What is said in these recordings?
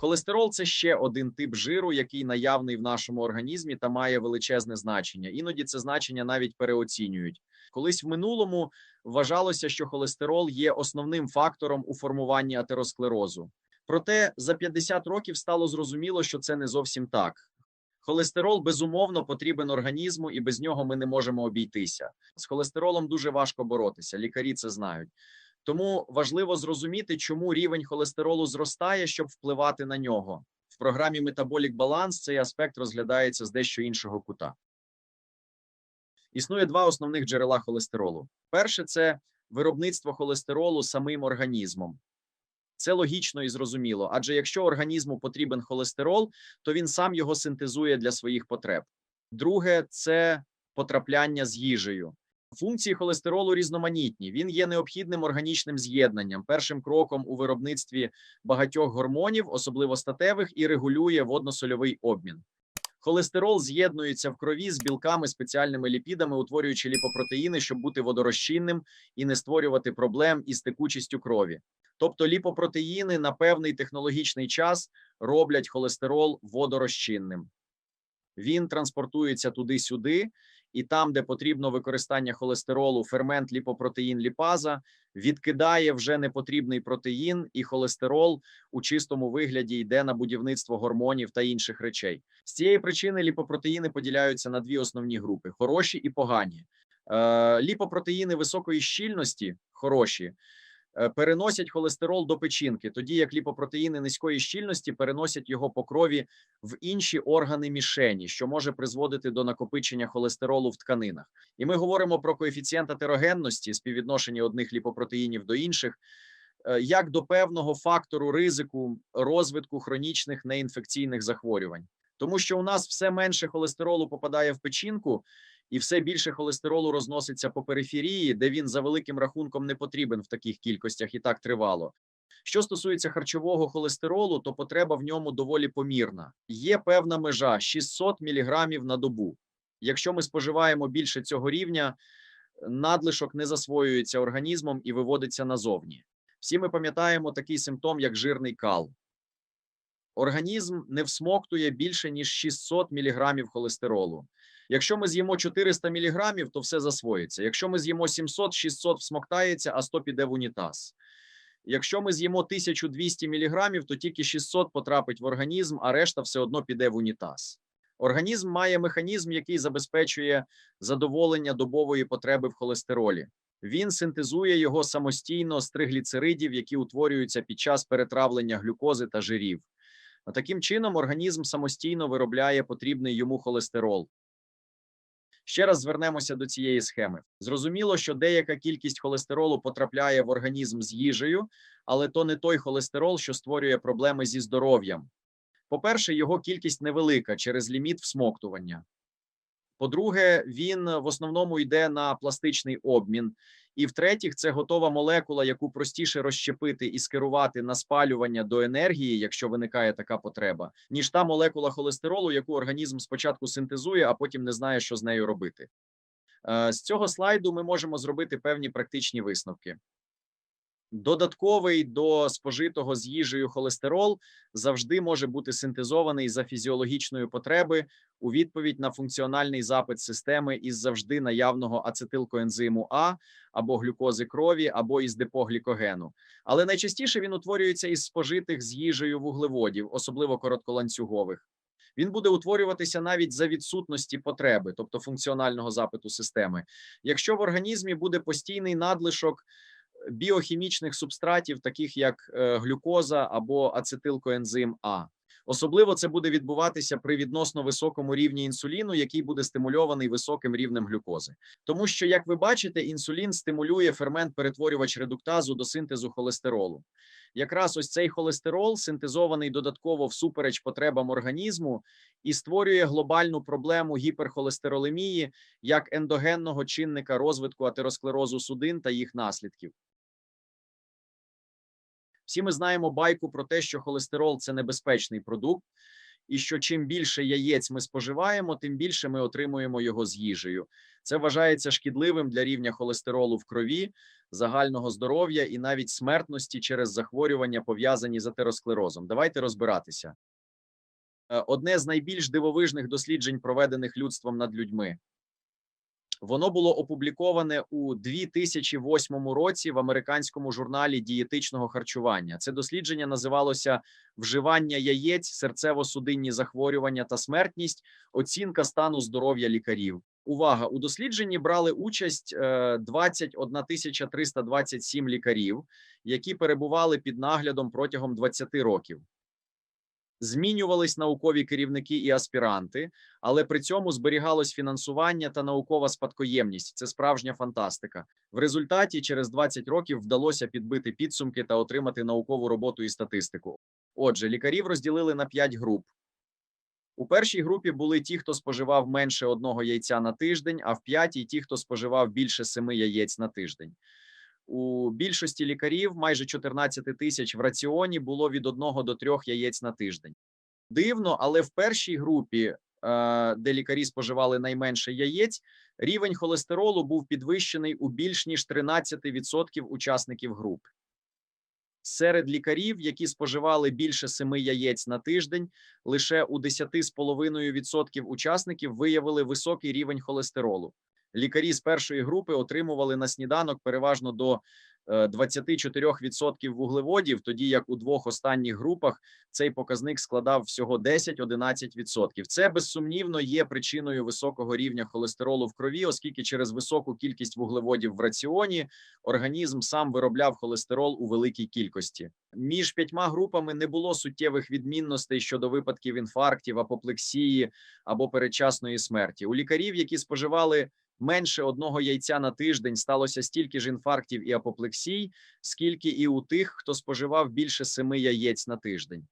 Холестерол це ще один тип жиру, який наявний в нашому організмі та має величезне значення. Іноді це значення навіть переоцінюють. Колись в минулому вважалося, що холестерол є основним фактором у формуванні атеросклерозу. Проте за 50 років стало зрозуміло, що це не зовсім так. Холестерол безумовно потрібен організму, і без нього ми не можемо обійтися. З холестеролом дуже важко боротися. Лікарі це знають. Тому важливо зрозуміти, чому рівень холестеролу зростає, щоб впливати на нього. В програмі Metabolic Balance цей аспект розглядається з дещо іншого кута. Існує два основних джерела холестеролу. Перше це виробництво холестеролу самим організмом. Це логічно і зрозуміло, адже якщо організму потрібен холестерол, то він сам його синтезує для своїх потреб. Друге це потрапляння з їжею. Функції холестеролу різноманітні. Він є необхідним органічним з'єднанням, першим кроком у виробництві багатьох гормонів, особливо статевих, і регулює водно-сольовий обмін. Холестерол з'єднується в крові з білками, спеціальними ліпідами, утворюючи ліпопротеїни, щоб бути водорозчинним і не створювати проблем із текучістю крові. Тобто ліпопротеїни на певний технологічний час роблять холестерол водорозчинним. Він транспортується туди-сюди, і там, де потрібно використання холестеролу, фермент ліпопротеїн ліпаза відкидає вже непотрібний протеїн, і холестерол у чистому вигляді йде на будівництво гормонів та інших речей. З цієї причини ліпопротеїни поділяються на дві основні групи: хороші і погані. Е, Ліпопротеїни високої щільності хороші. Е, Переносять холестерол до печінки, тоді як ліпопротеїни низької щільності переносять його по крові в інші органи мішені, що може призводити до накопичення холестеролу в тканинах. І ми говоримо про коефіцієнт атерогенності, співвідношення одних ліпопротеїнів до інших, е, як до певного фактору ризику розвитку хронічних неінфекційних захворювань. Тому що у нас все менше холестеролу попадає в печінку, і все більше холестеролу розноситься по периферії, де він за великим рахунком не потрібен в таких кількостях і так тривало. Що стосується харчового холестеролу, то потреба в ньому доволі помірна. Є певна межа 600 мг на добу. Якщо ми споживаємо більше цього рівня, надлишок не засвоюється організмом і виводиться назовні. Всі ми пам'ятаємо такий симптом, як жирний кал. Організм не всмоктує більше ніж 600 мг холестеролу. Якщо ми з'їмо 400 мг, то все засвоїться. Якщо ми з'їмо 700, 600 всмоктається, а 100 піде в унітаз. Якщо ми з'їмо 1200 мг, то тільки 600 потрапить в організм, а решта все одно піде в унітаз. Організм має механізм, який забезпечує задоволення добової потреби в холестеролі. Він синтезує його самостійно з тригліцеридів, які утворюються під час перетравлення глюкози та жирів. А таким чином організм самостійно виробляє потрібний йому холестерол. Ще раз звернемося до цієї схеми. Зрозуміло, що деяка кількість холестеролу потрапляє в організм з їжею, але то не той холестерол, що створює проблеми зі здоров'ям. По-перше, його кількість невелика через ліміт всмоктування. По-друге, він в основному йде на пластичний обмін. І в-третіх, це готова молекула, яку простіше розщепити і скерувати на спалювання до енергії, якщо виникає така потреба, ніж та молекула холестеролу, яку організм спочатку синтезує, а потім не знає, що з нею робити. Е, З цього слайду ми можемо зробити певні практичні висновки. Додатковий до спожитого з їжею холестерол завжди може бути синтезований за фізіологічної потреби у відповідь на функціональний запит системи із завжди наявного ацетилкоензиму А або глюкози крові, або із депоглікогену. Але найчастіше він утворюється із спожитих з їжею вуглеводів, особливо коротколанцюгових. Він буде утворюватися навіть за відсутності потреби, тобто функціонального запиту системи. Якщо в організмі буде постійний надлишок біохімічних субстратів, таких як е, глюкоза або ацетилкоензим А. Особливо це буде відбуватися при відносно високому рівні інсуліну, який буде стимульований високим рівнем глюкози. Тому що, як ви бачите, інсулін стимулює фермент перетворювач редуктазу до синтезу холестеролу. Якраз ось цей холестерол, синтезований додатково всупереч потребам організму, і створює глобальну проблему гіперхолестеролемії як ендогенного чинника розвитку атеросклерозу судин та їх наслідків. Всі ми знаємо байку про те, що холестерол це небезпечний продукт, і що чим більше яєць ми споживаємо, тим більше ми отримуємо його з їжею. Це вважається шкідливим для рівня холестеролу в крові, загального здоров'я і навіть смертності через захворювання, пов'язані з атеросклерозом. Давайте розбиратися. Е, Одне з найбільш дивовижних досліджень, проведених людством над людьми. Воно було опубліковане у 2008 році в американському журналі дієтичного харчування. Це дослідження називалося Вживання яєць, серцево-судинні захворювання та смертність, оцінка стану здоров'я лікарів. Увага! У дослідженні брали участь е, 21 тисяча 327 лікарів, які перебували під наглядом протягом 20 років. Змінювались наукові керівники і аспіранти, але при цьому зберігалось фінансування та наукова спадкоємність. Це справжня фантастика. В результаті через 20 років вдалося підбити підсумки та отримати наукову роботу і статистику. Отже, лікарів розділили на 5 груп. У першій групі були ті, хто споживав менше одного яйця на тиждень, а в п'ятій ті, хто споживав більше семи яєць на тиждень. У більшості лікарів, майже 14 тисяч в раціоні, було від 1 до 3 яєць на тиждень. Дивно, але в першій групі, е, де лікарі споживали найменше яєць, рівень холестеролу був підвищений у більш ніж 13% учасників групи. Серед лікарів, які споживали більше 7 яєць на тиждень, лише у 10,5% учасників виявили високий рівень холестеролу. Лікарі з першої групи отримували на сніданок переважно до е, 24% вуглеводів, тоді як у двох останніх групах цей показник складав всього 10-11%. Це безсумнівно є причиною високого рівня холестеролу в крові, оскільки через високу кількість вуглеводів в раціоні організм сам виробляв холестерол у великій кількості. Між п'ятьма групами не було суттєвих відмінностей щодо випадків інфарктів, апоплексії або передчасної смерті. У лікарів, які споживали менше одного яйця на тиждень, сталося стільки ж інфарктів і апоплексій, скільки і у тих, хто споживав більше семи яєць на тиждень.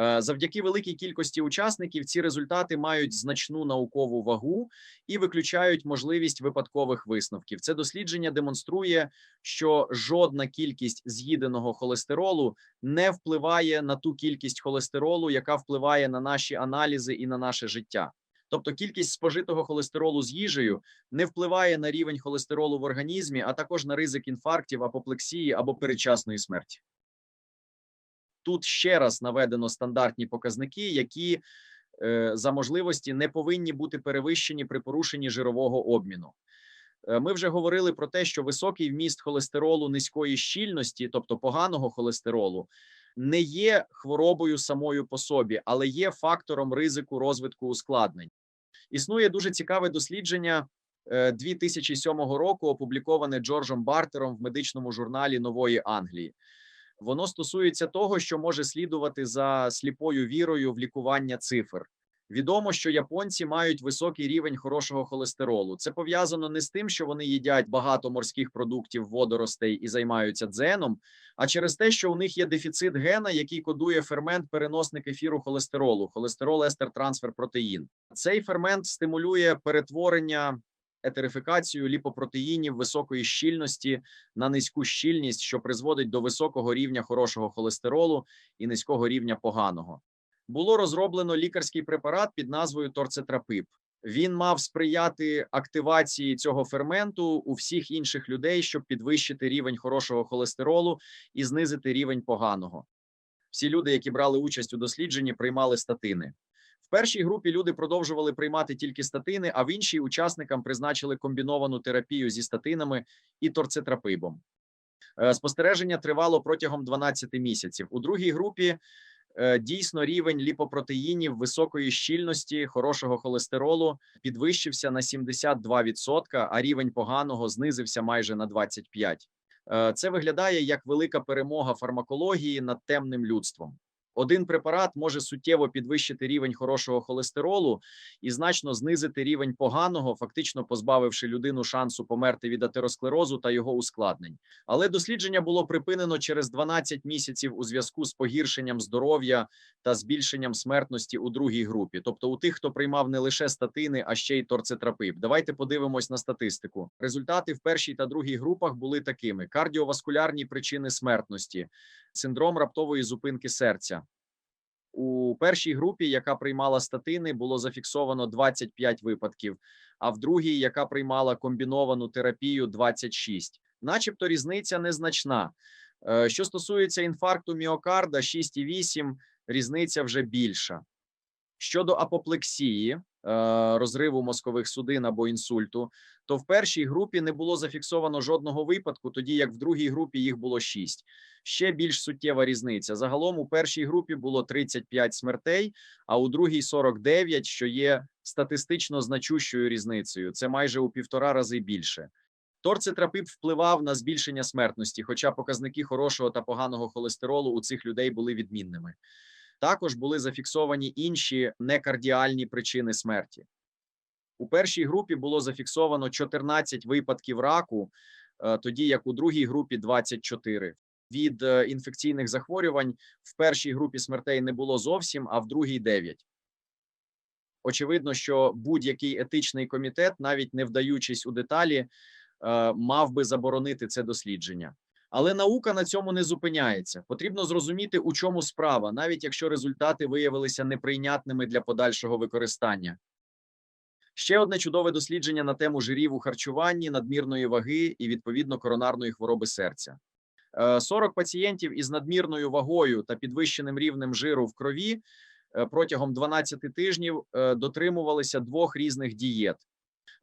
Е, Завдяки великій кількості учасників ці результати мають значну наукову вагу і виключають можливість випадкових висновків. Це дослідження демонструє, що жодна кількість з'їденого холестеролу не впливає на ту кількість холестеролу, яка впливає на наші аналізи і на наше життя. Тобто кількість спожитого холестеролу з їжею не впливає на рівень холестеролу в організмі, а також на ризик інфарктів, апоплексії або передчасної смерті. Тут ще раз наведено стандартні показники, які е, за можливості не повинні бути перевищені при порушенні жирового обміну. Е, Ми вже говорили про те, що високий вміст холестеролу низької щільності, тобто поганого холестеролу, не є хворобою самою по собі, але є фактором ризику розвитку ускладнень. Існує дуже цікаве дослідження е, 2007 року, опубліковане Джорджем Бартером в медичному журналі Нової Англії. Воно стосується того, що може слідувати за сліпою вірою в лікування цифр. Відомо, що японці мають високий рівень хорошого холестеролу. Це пов'язано не з тим, що вони їдять багато морських продуктів, водоростей і займаються дзеном, а через те, що у них є дефіцит гена, який кодує фермент переносник ефіру холестеролу, холестерол естер трансфер протеїн. Цей фермент стимулює перетворення етерифікацію ліпопротеїнів високої щільності на низьку щільність, що призводить до високого рівня хорошого холестеролу і низького рівня поганого. Було розроблено лікарський препарат під назвою торцетрапип. Він мав сприяти активації цього ферменту у всіх інших людей, щоб підвищити рівень хорошого холестеролу і знизити рівень поганого. Всі люди, які брали участь у дослідженні, приймали статини. В першій групі люди продовжували приймати тільки статини, а в іншій учасникам призначили комбіновану терапію зі статинами і торцетрапибом. Е, Спостереження тривало протягом 12 місяців. У другій групі дійсно рівень ліпопротеїнів високої щільності, хорошого холестеролу підвищився на 72%, а рівень поганого знизився майже на 25%. Е, Це виглядає як велика перемога фармакології над темним людством. Один препарат може суттєво підвищити рівень хорошого холестеролу і значно знизити рівень поганого, фактично позбавивши людину шансу померти від атеросклерозу та його ускладнень. Але дослідження було припинено через 12 місяців у зв'язку з погіршенням здоров'я та збільшенням смертності у другій групі, тобто у тих, хто приймав не лише статини, а ще й торцетрапип. Давайте подивимось на статистику. Результати в першій та другій групах були такими: кардіоваскулярні причини смертності, синдром раптової зупинки серця. У першій групі, яка приймала статини, було зафіксовано 25 випадків, а в другій, яка приймала комбіновану терапію, 26. начебто різниця незначна. Е, Що стосується інфаркту міокарда 6,8, різниця вже більша. Щодо апоплексії, розриву мозкових судин або інсульту, то в першій групі не було зафіксовано жодного випадку, тоді як в другій групі їх було 6. Ще більш суттєва різниця. Загалом у першій групі було 35 смертей, а у другій 49, що є статистично значущою різницею. Це майже у півтора рази більше. Торцетрапип впливав на збільшення смертності, хоча показники хорошого та поганого холестеролу у цих людей були відмінними. Також були зафіксовані інші некардіальні причини смерті. У першій групі було зафіксовано 14 випадків раку, е, тоді як у другій групі 24. Від е, інфекційних захворювань в першій групі смертей не було зовсім, а в другій 9. Очевидно, що будь-який етичний комітет, навіть не вдаючись у деталі, е, мав би заборонити це дослідження. Але наука на цьому не зупиняється. Потрібно зрозуміти, у чому справа, навіть якщо результати виявилися неприйнятними для подальшого використання. Ще одне чудове дослідження на тему жирів у харчуванні, надмірної ваги і відповідно коронарної хвороби серця. Е, 40 пацієнтів із надмірною вагою та підвищеним рівнем жиру в крові е, протягом 12 тижнів е, дотримувалися двох різних дієт.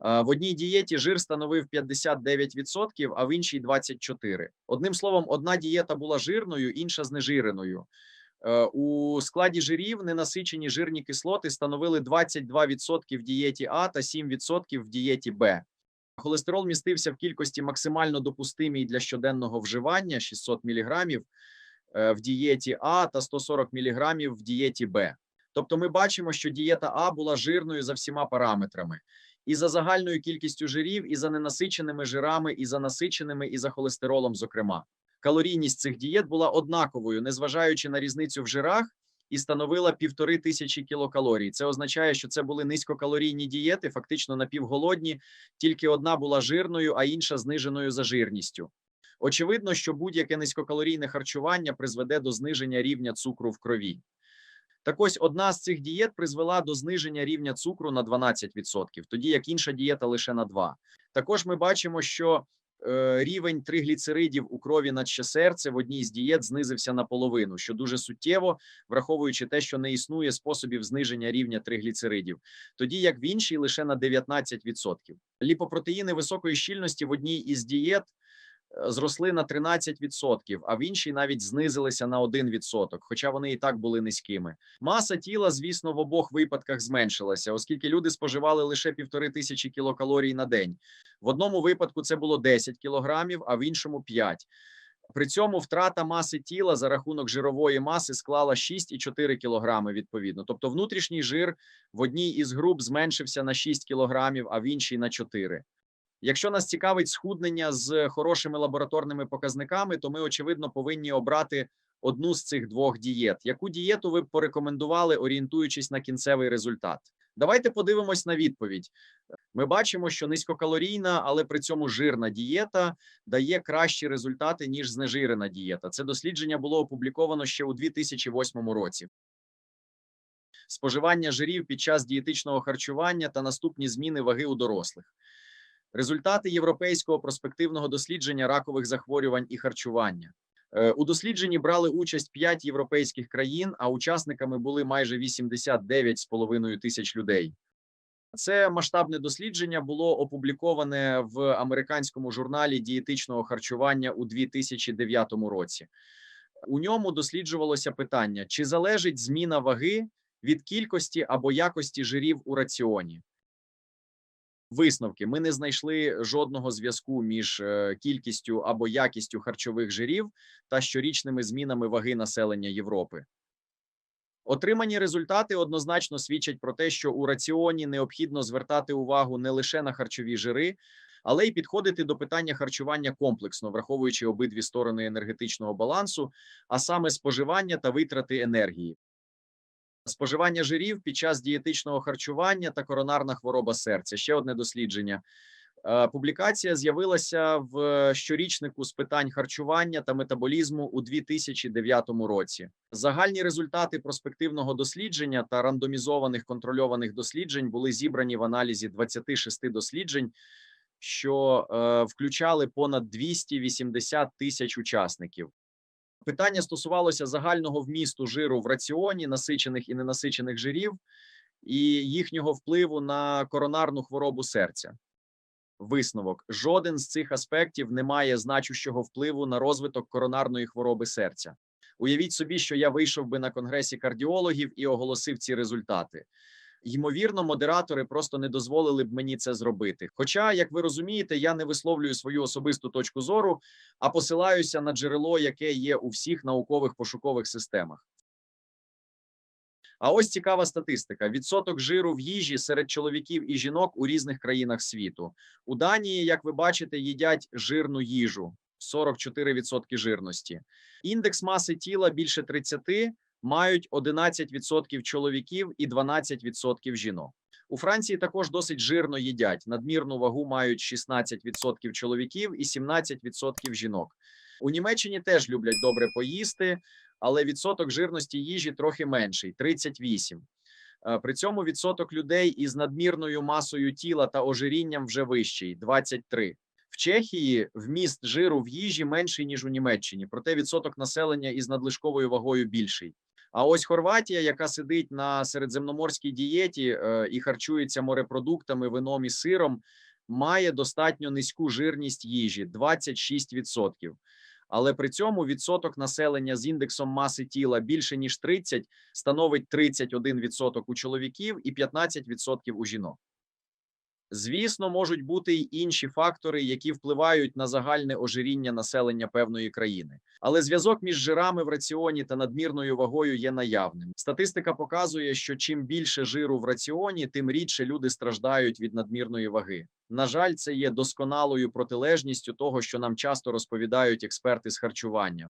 Е, В одній дієті жир становив 59%, а в іншій 24%. Одним словом, одна дієта була жирною, інша знежиреною. Е, У складі жирів ненасичені жирні кислоти становили 22% в дієті А та 7% в дієті Б. Холестерол містився в кількості максимально допустимій для щоденного вживання 600 мг в дієті А та 140 мг в дієті Б. Тобто ми бачимо, що дієта А була жирною за всіма параметрами. І за загальною кількістю жирів, і за ненасиченими жирами, і за насиченими, і за холестеролом, зокрема. Калорійність цих дієт була однаковою, незважаючи на різницю в жирах, і становила півтори тисячі кілокалорій. Це означає, що це були низькокалорійні дієти, фактично напівголодні. Тільки одна була жирною, а інша зниженою за жирністю. Очевидно, що будь-яке низькокалорійне харчування призведе до зниження рівня цукру в крові. Так ось одна з цих дієт призвела до зниження рівня цукру на 12%, тоді як інша дієта лише на 2%. Також ми бачимо, що е, рівень тригліцеридів у крові наче серце в одній з дієт знизився наполовину, що дуже суттєво, враховуючи те, що не існує способів зниження рівня тригліцеридів, тоді як в іншій лише на 19%. Ліпопротеїни високої щільності в одній із дієт зросли на 13%, а в іншій навіть знизилися на 1%, хоча вони і так були низькими. Маса тіла, звісно, в обох випадках зменшилася, оскільки люди споживали лише півтори тисячі кілокалорій на день. В одному випадку це було 10 кілограмів, а в іншому 5. При цьому втрата маси тіла за рахунок жирової маси склала 6,4 кілограми відповідно. Тобто внутрішній жир в одній із груп зменшився на 6 кілограмів, а в іншій на 4. Якщо нас цікавить схуднення з хорошими лабораторними показниками, то ми очевидно повинні обрати одну з цих двох дієт. Яку дієту ви б порекомендували, орієнтуючись на кінцевий результат? Давайте подивимось на відповідь. Ми бачимо, що низькокалорійна, але при цьому жирна дієта дає кращі результати ніж знежирена дієта. Це дослідження було опубліковано ще у 2008 році. Споживання жирів під час дієтичного харчування та наступні зміни ваги у дорослих. Результати європейського проспективного дослідження ракових захворювань і харчування. Е, У дослідженні брали участь 5 європейських країн, а учасниками були майже 89,5 тисяч людей. Це масштабне дослідження було опубліковане в американському журналі дієтичного харчування у 2009 році. У ньому досліджувалося питання: чи залежить зміна ваги від кількості або якості жирів у раціоні? Висновки: ми не знайшли жодного зв'язку між е, кількістю або якістю харчових жирів та щорічними змінами ваги населення Європи. Отримані результати однозначно свідчать про те, що у раціоні необхідно звертати увагу не лише на харчові жири, але й підходити до питання харчування комплексно, враховуючи обидві сторони енергетичного балансу, а саме споживання та витрати енергії. Споживання жирів під час дієтичного харчування та коронарна хвороба серця. Ще одне дослідження. Е, Публікація з'явилася в щорічнику з питань харчування та метаболізму у 2009 році. Загальні результати проспективного дослідження та рандомізованих контрольованих досліджень були зібрані в аналізі 26 досліджень, що е, включали понад 280 тисяч учасників. Питання стосувалося загального вмісту жиру в раціоні, насичених і ненасичених жирів, і їхнього впливу на коронарну хворобу серця. Висновок: жоден з цих аспектів не має значущого впливу на розвиток коронарної хвороби серця. Уявіть собі, що я вийшов би на конгресі кардіологів і оголосив ці результати. Ймовірно, модератори просто не дозволили б мені це зробити. Хоча, як ви розумієте, я не висловлюю свою особисту точку зору, а посилаюся на джерело, яке є у всіх наукових пошукових системах. А ось цікава статистика: відсоток жиру в їжі серед чоловіків і жінок у різних країнах світу. У Данії, як ви бачите, їдять жирну їжу 44% жирності. Індекс маси тіла більше 30 мають 11% чоловіків і 12% жінок. У Франції також досить жирно їдять. Надмірну вагу мають 16% чоловіків і 17% жінок. У Німеччині теж люблять добре поїсти, але відсоток жирності їжі трохи менший 38. Е, При цьому відсоток людей із надмірною масою тіла та ожирінням вже вищий 23. В Чехії вміст жиру в їжі менший ніж у Німеччині, проте відсоток населення із надлишковою вагою більший. А ось Хорватія, яка сидить на середземноморській дієті е, і харчується морепродуктами, вином і сиром, має достатньо низьку жирність їжі 26%. Але при цьому відсоток населення з індексом маси тіла більше ніж 30 становить 31% у чоловіків і 15% у жінок. Звісно, можуть бути й інші фактори, які впливають на загальне ожиріння населення певної країни. Але зв'язок між жирами в раціоні та надмірною вагою є наявним. Статистика показує, що чим більше жиру в раціоні, тим рідше люди страждають від надмірної ваги. На жаль, це є досконалою протилежністю того, що нам часто розповідають експерти з харчування.